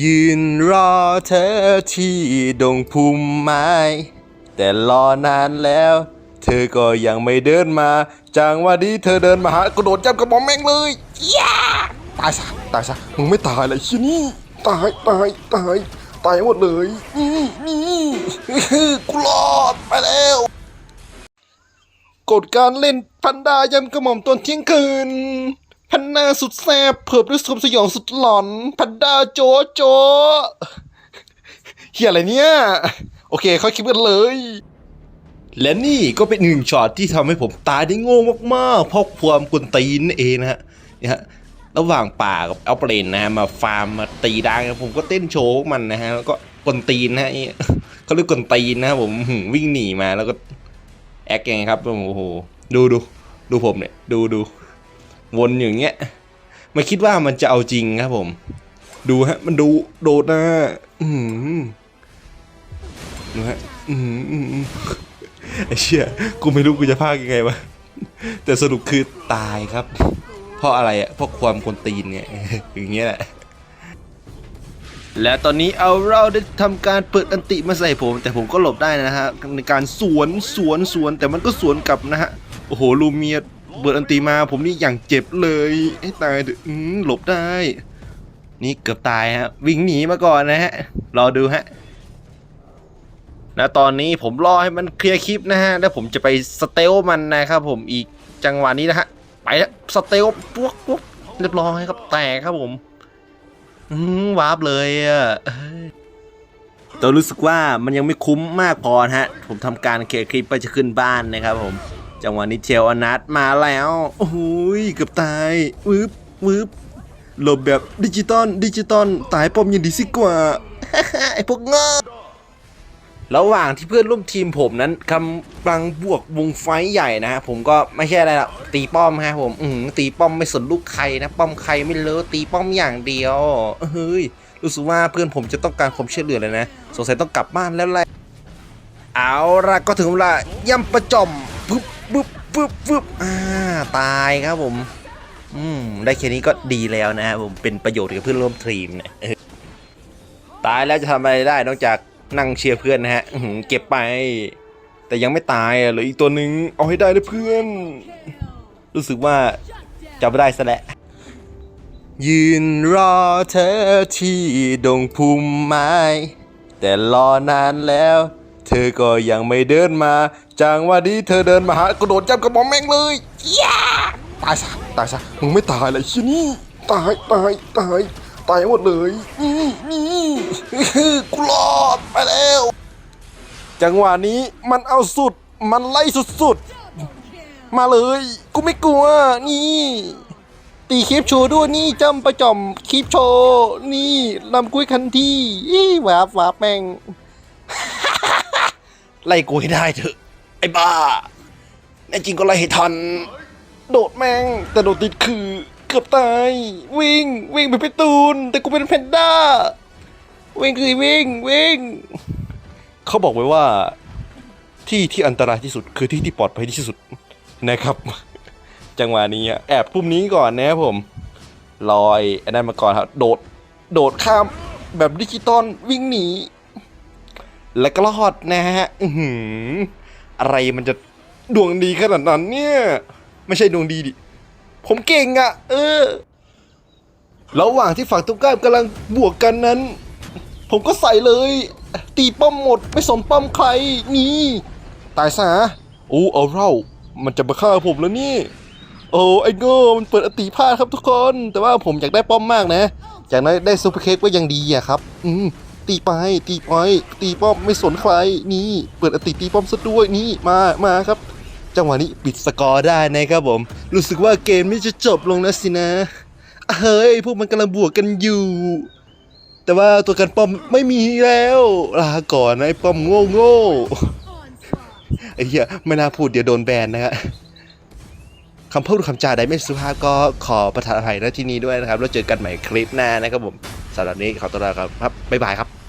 ยืนรอเธอที่ดงพุ่มไม้ แต่รอนานแล้ว เธอก็ยังไม่เดินมาจังว่าดีเธอเดินมาหากระโดดจับกระบอกแม่งเลยย่าตายซะตายซะมึงไม่ตายเลยชินี่ตายตายตายตายหมดเลยนี่นี่กูรอดไปแล้วกฎการเล่นพันดายำกระหม่อมตอนเที่ยงคืน พันนาสุดแสบเผิบด้วยสมสยองสุดหลอน พันดาโจโจเฮียอะไรเนี่ย โอเคเขาคิดกันเลย และนี่ก็เป็นหนึ่งช็อตที่ทำให้ผมตายได้โง่มากๆ เพราะความกวนตีนนั่นเองนะฮะเนี่ยฮะระหว่างป่ากับเอาเปรนนะฮะมาฟาร์มมาตีดังผมก็เต้นโชว์มันนะฮะแล้วก็กวนตีนนะฮะเขาเรียกกวนตีนนะผมหืมวิ่งหนีมาแล้วก็แอคยังไงครับโอ้โหดูดูดูผมเนี่ยดูดู วนอย่างเงี้ยไม่คิดว่ามันจะเอาจริงครับผม ดูฮะ มันดูโดดนะอืมดูฮะอืมอืมอืมไอ้เชี่ยกูไม่รู้กูจะพากยังไงวะแต่สรุปคือตายครับ เพราะอะไรอะเพราะความกวนตีนเนี่ยอย่างเงี้ยแหละและตอนนี้เอาเราได้ทำการเปิดอันติมาใส่ผม แต่ผมก็หลบได้นะฮะในการสวนสวนสวนแต่มันก็สวนกลับนะฮะโอ้โหลูเมีย เปิดอันติมาผมนี่อย่างเจ็บเลยให้ตายเถอะอืมหลบได้ นี่เกือบตายฮะ วิ่งหนีมาก่อนนะฮะ รอดูฮะและตอนนี้ผมรอให้มันเคลียร์คลิปนะฮะ แล้วผมจะไปสเตลมันนะครับผมอีกจังหวะนี้นะฮะ ไปแล้วสเตลปุ๊บปุ๊บเรียบร้อยครับแตกครับผมวาร์ปเลยอะแต่รู้สึกว่ามันยังไม่คุ้มมากพอฮะ ผมทำการเคลียร์คลิปไปจะขึ้นบ้านนะครับผม จังหวะนี้เชลอนัทมาแล้วโอ้ยเกือบตายวืบวืบหลบแบบดิจิตอลดิจิตอลตายปอมยังดีสิกว่าไอพวกงอระหว่างที่เพื่อนร่วมทีมผมนั้นกำลังบวกวงไฟใหญ่นะฮะผมก็ไม่ใช่อะไรหรอกตีป้อมฮะผมอืตีป้อมไม่สนลูกใครนะป้อมใครไม่เลอะตีป้อมอย่างเดียวเฮ้ยรู้สึกว่าเพื่อนผมจะต้องการความช่วยเหลือเลยนะ สงสัยต้องกลับบ้านแล้วแหละเอาละก็ถึงเวลาย่ำประจอม ปึ๊บปึ๊บปึ๊บปึ๊บอ่าตายครับผม อืมได้แค่นี้ก็ดีแล้วนะครับผมเป็นประโยชน์กับเพื่อนร่วมทีมเนี่ยตายแล้วจะทำอะไรได้นอกจากนั่งเชียร์เพื่อนนะฮะเก็บไป แต่ยังไม่ตายเหลืออีกตัวหนึ่งเอาให้ได้นะเพื่อน รู้สึกว่าจะไม่ได้ซะแล้วยืนรอเธอที่ดงพุ่มไม้ แต่รอนานแล้ว ธอก็ยังไม่เดินมาจังว่าดีเธอเดินมาหากระโดดจับกระบอกแม่งเลยย่าตายซะตายซะมึงไม่ตายเลยชินี่ตายตายตายตายหมดเลยนี่กูรอดไปแล้ว จังหวะนี้มันเอาสุดมันไล่สุดๆ มาเลย กูไม่กลัว นี่ ตีคลิปโชว์ด้วยนี่จำประจอมคลิปโชว์ นี่ลำกุยคันที่อี้วาบวาบแม่ง ไล่กูให้ได้เถอะ ไอ้บ้า แน่จริงก็ไล่ให้ทัน โดดแม่ง แต่โดดติดคือเกือบตาย วิ่ง วิ่งไปเป็นตูน แต่กูเป็นแพนด้า วิ่งคือวิ่ง วิ่ง เขาบอกไว้ว่าที่ที่อันตรายที่สุดคือที่ที่ปลอดภัยที่สุดนะครับ จังหวะนี้แอบปุ่มนี้ก่อนนะครับผม ลอยอันนั้นมาก่อนครับ โดด โดดข้ามแบบดิจิตอลวิ่งหนี แล้วก็รอดนะฮะอืออะไรมันจะดวงดีขนาดนั้นเนี่ย ไม่ใช่ดวงดีดิ ผมเก่งอะเออ ระหว่างที่ฝั่งตรงข้ามกำลังบวกกันนั้น ผมก็ใส่เลย ตีป้อมหมดไม่สนป้อมใครนี่ตายซะโอ้เอาเรามันจะมาฆ่าผมแล้วนี่ โอ้ไอ้โง่มันเปิดอติพลาดครับทุกคน แต่ว่าผมอยากได้ป้อมมากนะ อยากได้ได้ซูเปอร์เค้กก็ยังดีอะครับ อืม ตีไปตีไปตีป้อมไม่สนใครนี่เปิดอติตีป้อมซะด้วยนี่มามาครับ จังหวะนี้ปิดสกอร์ได้นะครับผม รู้สึกว่าเกมนี้จะจบลงแล้วสินะเฮ้ยพวกมันกำลังบวกกันอยู่ แต่ว่าตัวกันป้อมไม่มีแล้วลาก่อนนะไอ้ป้อมโง่โง่ไอ้เหี้ยไม่น่าพูดเดี๋ยวโดนแบนนะฮะคำพูดคำจาใดไม่สุภาพก็ขอประทานอภัยณที่นี้ด้วยนะครับ แล้วเจอกันใหม่คลิปหน้านะครับผม สำหรับนี้ขอตัวลาครับครับบ๊ายบายครับ